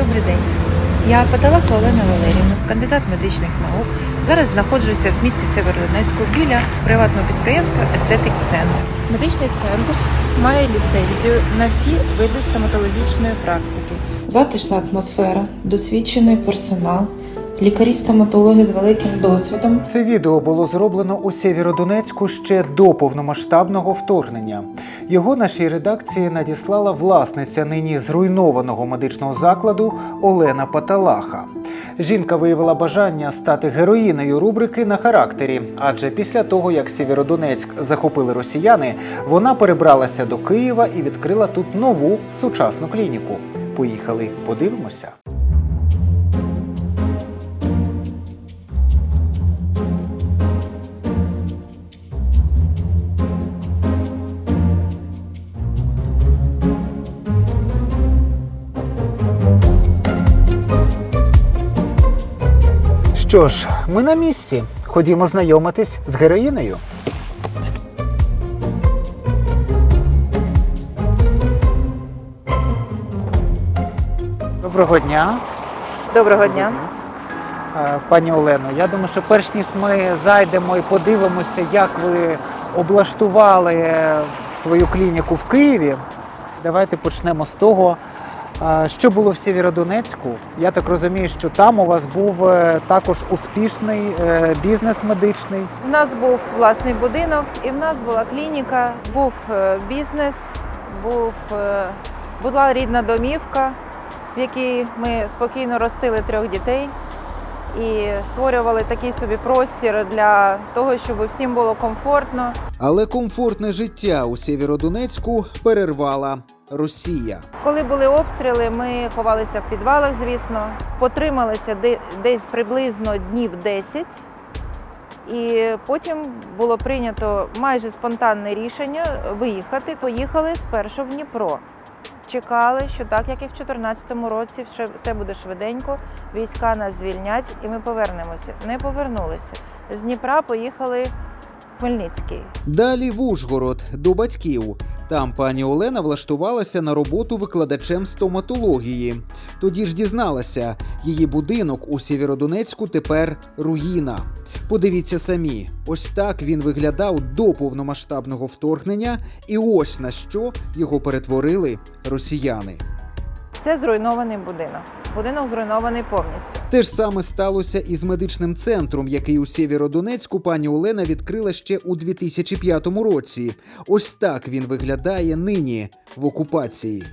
Добрий день. Я Паталаха Олена Валерівна, кандидат медичних наук. Зараз знаходжуся в місті Северодонецьку біля приватного підприємства Естетик Центр. Медичний центр має ліцензію на всі види стоматологічної практики. Затишна атмосфера, досвідчений персонал, лікарі-стоматологи з великим досвідом. Це відео було зроблено у Сєвєродонецьку ще до повномасштабного вторгнення. Його нашій редакції надіслала власниця нині зруйнованого медичного закладу Олена Паталаха. Жінка виявила бажання стати героїнею рубрики на характері, адже після того, як Сєвєродонецьк захопили росіяни, вона перебралася до Києва і відкрила тут нову сучасну клініку. Поїхали, подивимося. Що ж, ми на місці. Ходімо знайомитись з героїнею. Доброго дня, Доброго дня. Е, пані Олено. Я думаю, що перш ніж ми зайдемо і подивимося, як ви облаштували свою клініку в Києві. Давайте почнемо з того, що було в Сєвєродонецьку. Я так розумію, що там у вас був е, також успішний е, бізнес медичний. У нас був власний будинок, і в нас була клініка, був е, бізнес, був, була рідна домівка, в якій ми спокійно ростили трьох дітей і створювали такий собі простір для того, щоб всім було комфортно. Але комфортне життя у Сєвєродонецьку перервала Росія. Коли були обстріли, ми ховалися в підвалах, звісно, потрималися десь приблизно днів 10. І потім було прийнято майже спонтанне рішення виїхати. Поїхали спершу в Дніпро. Чекали, що так як і в 2014 році, все- буде швиденько, війська нас звільнять і ми повернемося. Не повернулися. З Дніпра поїхали Хмельницький. Далі в Ужгород до батьків. Там пані Олена влаштувалася на роботу викладачем стоматології. Тоді ж дізналася, її будинок у Сєвєродонецьку тепер руїна. Подивіться самі, ось так він виглядав до повномасштабного вторгнення, і ось на що його перетворили росіяни. Це зруйнований будинок. Будинок зруйнований повністю. Те ж саме сталося і з медичним центром, який у Сєвєродонецьку пані Олена відкрила ще у 2005 році. Ось так він виглядає нині в окупації.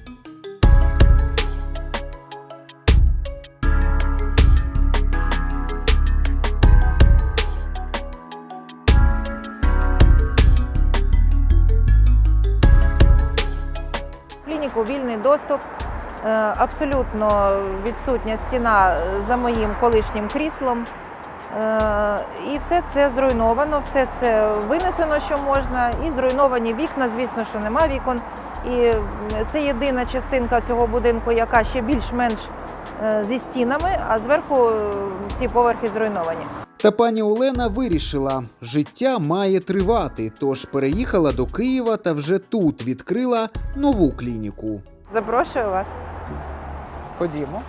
Клініку вільний доступ, абсолютно відсутня стіна за моїм колишнім кріслом. Е, І все це зруйновано, все це винесено, що можна, і зруйновані вікна, звісно, що нема вікон. І це єдина частинка цього будинку, яка ще більш-менш е, зі стінами, а зверху е, всі поверхи зруйновані. Та пані Олена вирішила, життя має тривати, тож переїхала до Києва та вже тут відкрила нову клініку. Запрошую вас. Ходімо.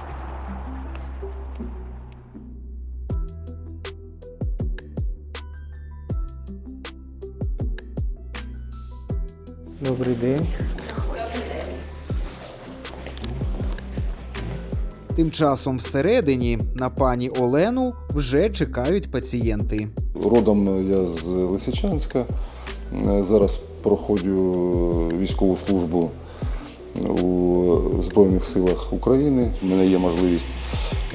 Добрий день. Тим часом всередині на пані Олену вже чекають пацієнти. Родом я з Лисичанська. Зараз проходжу військову службу у Збройних силах України. У мене є можливість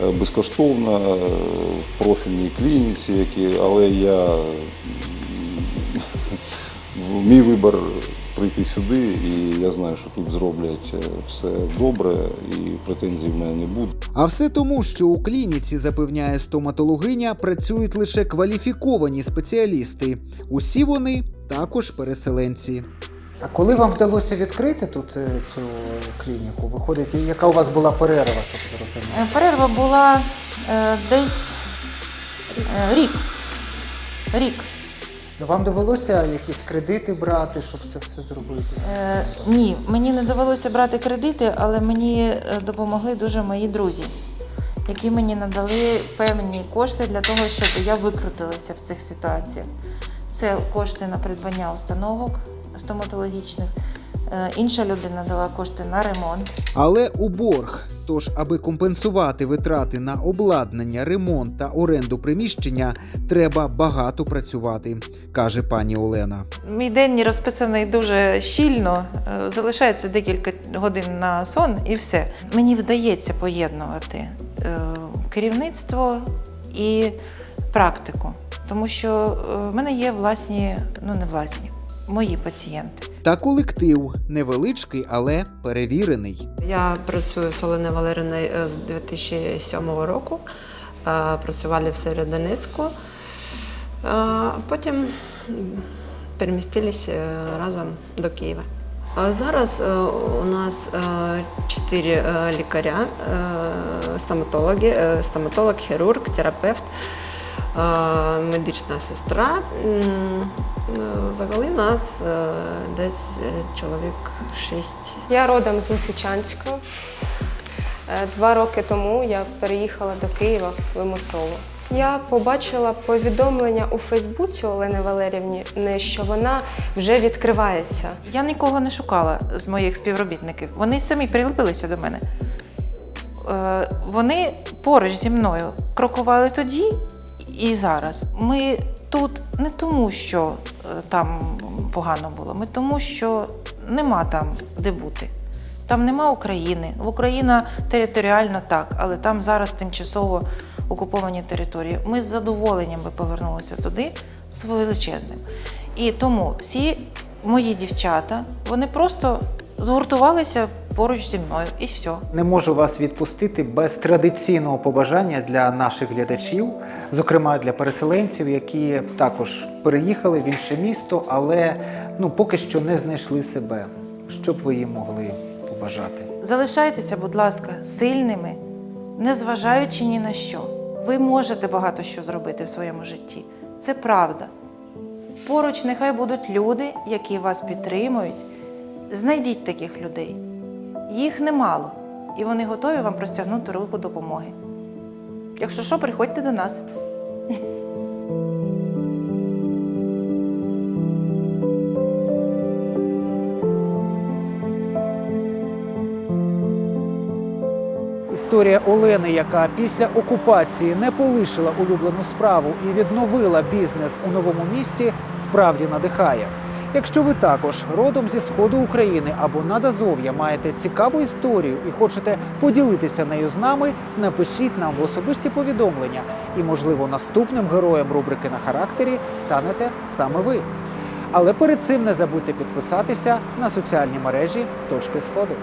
е, безкоштовно е, в профільній клініці, які, але я мій вибір прийти сюди, і я знаю, що тут зроблять е, все добре, і претензій в мене не буде. А все тому, що у клініці запевняє стоматологиня, працюють лише кваліфіковані спеціалісти. Усі вони також переселенці. А коли вам вдалося відкрити тут е, цю клініку? Виходить, і яка у вас була перерва, щоб зрозуміти? Е, Перерва була е, десь е, рік. Рік. Вам довелося якісь кредити брати, щоб це все зробити? Е, ні, мені не довелося брати кредити, але мені е, допомогли дуже мої друзі, які мені надали певні кошти для того, щоб я викрутилася в цих ситуаціях. Це кошти на придбання установок стоматологічних. Е, Інша людина дала кошти на ремонт. Але у борг. Тож, аби компенсувати витрати на обладнання, ремонт та оренду приміщення, треба багато працювати, каже пані Олена. Мій день розписаний дуже щільно. е, Залишається декілька годин на сон і все. Мені вдається поєднувати е, керівництво і практику, тому що в мене є власні, ну не власні, мої пацієнти. Та колектив невеличкий, але перевірений. Я працюю з Оленою Валериною е, з 2007 року. Е, Працювали в Сєвєродонецьку. Е, Потім перемістились е, разом до Києва. Зараз е, у нас е, чотири е, лікаря, е, стоматологи, е, стоматолог, хірург, терапевт, е, медична сестра. Е, нас е, десь е, чоловік шість. Я родом з Лисичанська. Два роки тому я переїхала до Києва вимусово. Я побачила повідомлення у Фейсбуці Олени Валерівні, що вона вже відкривається. Я нікого не шукала з моїх співробітників. Вони самі прилепилися до мене. Вони поруч зі мною крокували тоді і зараз. Ми тут не тому, що е, там погано було, ми тому, що нема там де бути. Там нема України. Україна територіально так, але там зараз тимчасово окуповані території. Ми з задоволенням би повернулися туди з величезним. І тому всі мої дівчата вони просто згуртувалися поруч зі мною і все. Не можу вас відпустити без традиційного побажання для наших глядачів, зокрема для переселенців, які також переїхали в інше місто, але ну поки що не знайшли себе. Що б ви їм могли побажати? Залишайтеся, будь ласка, сильними, незважаючи ні на що. Ви можете багато що зробити в своєму житті. Це правда. Поруч нехай будуть люди, які вас підтримують. Знайдіть таких людей. Їх немало, і вони готові вам простягнути руку допомоги. Якщо що, приходьте до нас. Історія Олени, яка після окупації не полишила улюблену справу і відновила бізнес у новому місті, справді надихає. Якщо ви також родом зі сходу України або надазов'я маєте цікаву історію і хочете поділитися нею з нами, напишіть нам в особисті повідомлення, і, можливо, наступним героєм рубрики на характері станете саме ви. Але перед цим не забудьте підписатися на соціальні мережі точки сходу.